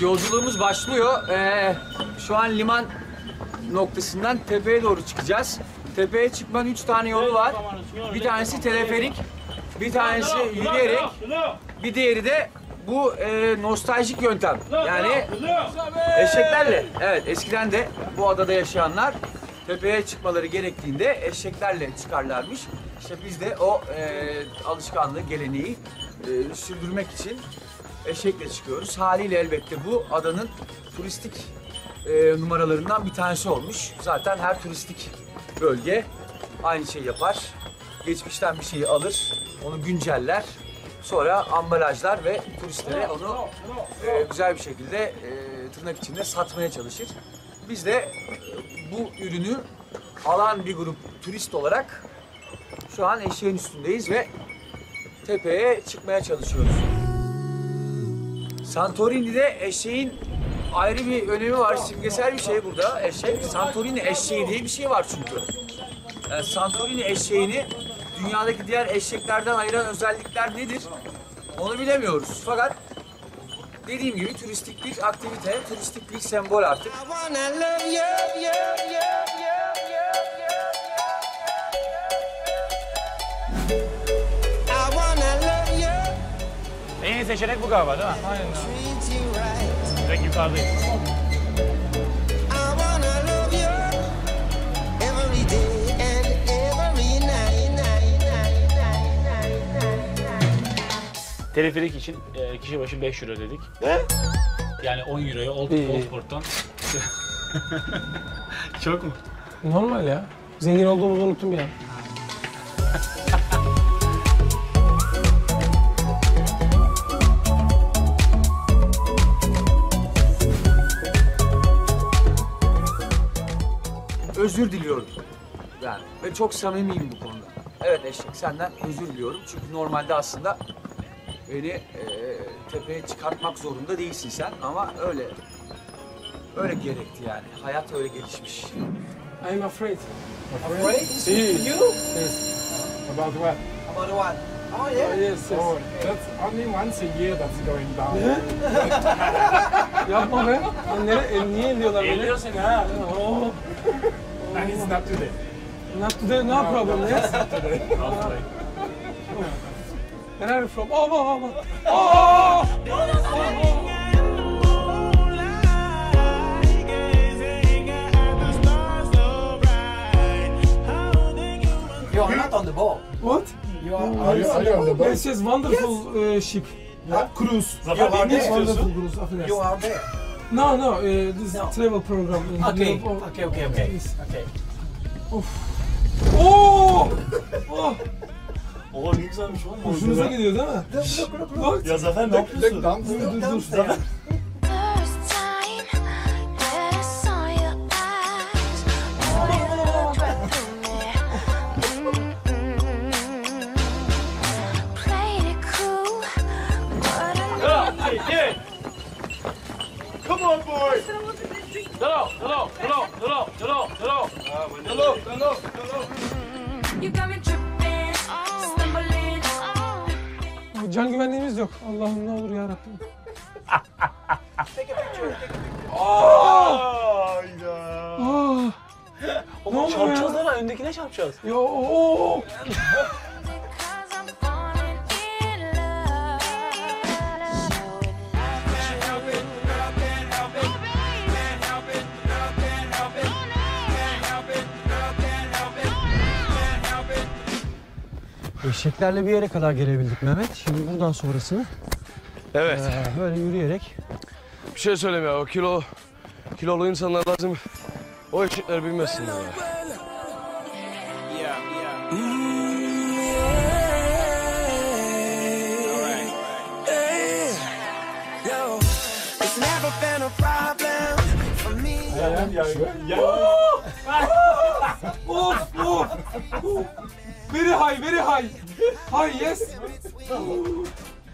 yolculuğumuz başlıyor. Ee, şu an liman noktasından tepeye doğru çıkacağız. Tepeye çıkmanın üç tane yolu var. Bir tanesi teleferik, bir tanesi yürüyerek, bir diğeri de bu e, nostaljik yöntem. Yani eşeklerle. Evet eskiden de bu adada yaşayanlar tepeye çıkmaları gerektiğinde eşeklerle çıkarlarmış. İşte biz de o e, alışkanlığı, geleneği e, sürdürmek için eşekle çıkıyoruz. Haliyle elbette bu adanın turistik e, numaralarından bir tanesi olmuş. Zaten her turistik bölge aynı şeyi yapar. Geçmişten bir şeyi alır, onu günceller. Sonra ambalajlar ve turistlere onu e, güzel bir şekilde e, tırnak içinde satmaya çalışır. Biz de e, bu ürünü alan bir grup turist olarak şu an eşeğin üstündeyiz ve tepeye çıkmaya çalışıyoruz. Santorini'de eşeğin ayrı bir önemi var. Simgesel bir şey burada eşek. Santorini eşeği diye bir şey var çünkü. Yani Santorini eşeğini dünyadaki diğer eşeklerden ayıran özellikler nedir? Onu bilemiyoruz. Fakat dediğim gibi turistik bir aktivite, turistik bir sembol artık. En iyi seçenek bu galiba değil mi? right. Direkt yukarıdayız. I wanna love you every day and every night, night, night, night, night, night. Teleferik için e, kişi başı 5 euro dedik. Ne? Yani 10 euroya Old, İyi. Old Port'tan. Çok mu? Normal ya. Zengin olduğumuzu unuttum bir özür diliyorum. Yani ve çok samimiyim bu konuda. Evet eşek senden özür diliyorum. Çünkü normalde aslında beni e, tepeye çıkartmak zorunda değilsin sen ama öyle öyle gerekti yani. Hayat öyle gelişmiş. I'm afraid. Afraid? İyi. You? Yes. About what? About what? Oh Oh, yeah. Oh, yes, yes. Oh, that's only once a year that's going down. Yapma be. Lan nere, el, niye elliyorlar beni? Elliyor seni ha. Oh, And it's not today. not today, no problem, yes. Where are you from? Oh, oh, oh, oh. Oh! You are not on the ball. What? You are. Are you, are you on the boat? Yes, yes, wonderful uh, ship. Yeah. Cruise. Zafer are beni ne there. Wonderful cruise, affedersin. You are there. No, no, uh, this No. travel program. in Okay. Europe. Okay. Okay. Okay. Yes. Okay. Oh! Oh! Oo ne güzelmiş oğlum. Hoşunuza gidiyor değil mi? Bak. Ya Zafer ne yapıyorsun? Dur dur dur. Zafer. Come on boy. Hello, hello, hello, hello, hello, hello. Hello, hello, hello. you got me tripping, stumbling. Can güvenliğimiz yok. Allah'ım ne olur ya Rabbim. Take a picture. Take a Hayda. Ah! Oğlum oluyor çarpacağız ya? lan öndekine çarpacağız. Ya oh! Eşeklerle bir yere kadar gelebildik Mehmet. Şimdi buradan sonrasını Evet. eee, böyle yürüyerek Bir şey söyleyeyim ya. O kilo kilolu insanlar lazım. O eşekler bilmesinler ya. It's never been a problem for me. Of of! Very high, very high. High, yes.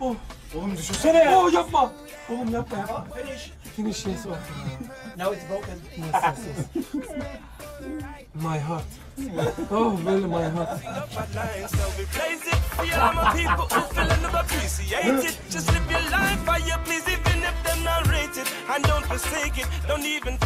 Oğlum düşünsene. Oh yapma. Oğlum yapma yapma. Finish. Finish yes. Oh. Now it's broken. Yes, yes, yes. My heart. Oh, really my heart. And. Just live your life by your please, even if they're not rated. I don't forsake it, don't even.